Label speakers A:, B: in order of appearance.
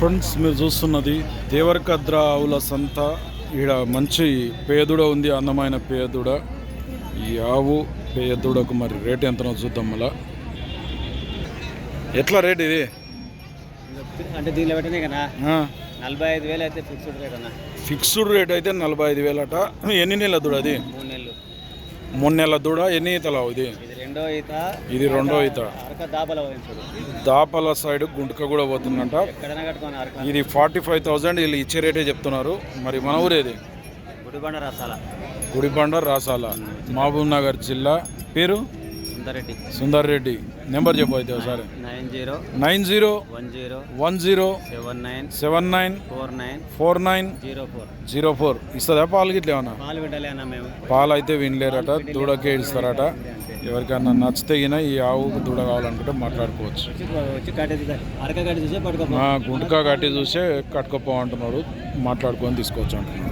A: Friends మీరు చూస్తున్నది దేవరకద్ర ఆవుల సంత. ఈడ మంచి పేదుడ ఉంది అందమైన పేదుడ. ఈ ఆవు పేదుడకు మరి రేట్ ఎంతనో చూద్దాం మళ్ళా. ఎట్లా రేట్ ఇది?
B: అంటే దీనిలో పెట్టినే కదా నలభై ఐదు వేలు అయితే ఫిక్స్డ్ రేట్ అన్న.
A: ఫిక్స్డ్ రేట్ అయితే నలభై ఐదు వేలట ఎన్ని నెలల దూడ అది?
B: మూడు నెలలు.
A: మూడు నెలల దూడ ఎన్ని ఈతలా ఇది?
B: ఇది రెండో ఈత
A: ఇది రెండో ఈత. దాపల సైడ్ గుంటక కూడా పోతుందంట. ఇది ఫార్టీ ఫైవ్ థౌజండ్ వీళ్ళు ఇచ్చే రేటే చెప్తున్నారు. మరి మన ఊరేది
B: గుడిబండ రసాల.
A: గుడిబండ రాసాల మహబూబ్ నగర్ జిల్లా. పేరు?
B: సుందరెడ్డి
A: సుందర్ రెడ్డి నెంబర్ చెప్పు అయితే ఒకసారి.
B: Nine zero
A: nine zero
B: one zero
A: one zero
B: seven nine
A: seven nine
B: four nine
A: four nine
B: zero four.
A: Zero four. ఇస్తుందా పాలు గిట్ల ఏమన్నా?
B: పాలు అన్న మేము.
A: పాలు అయితే వినలేరట దూడకే ఇస్తారట. ఎవరికైనా నచ్చితే గిన ఈ ఆవుకు దూడ కావాలనుకుంటే మాట్లాడుకోవచ్చు. గుంటకా కట్టి చూసే కట్టుకోపో అంటున్నారు మాట్లాడుకొని తీసుకోవచ్చు అంటున్నారు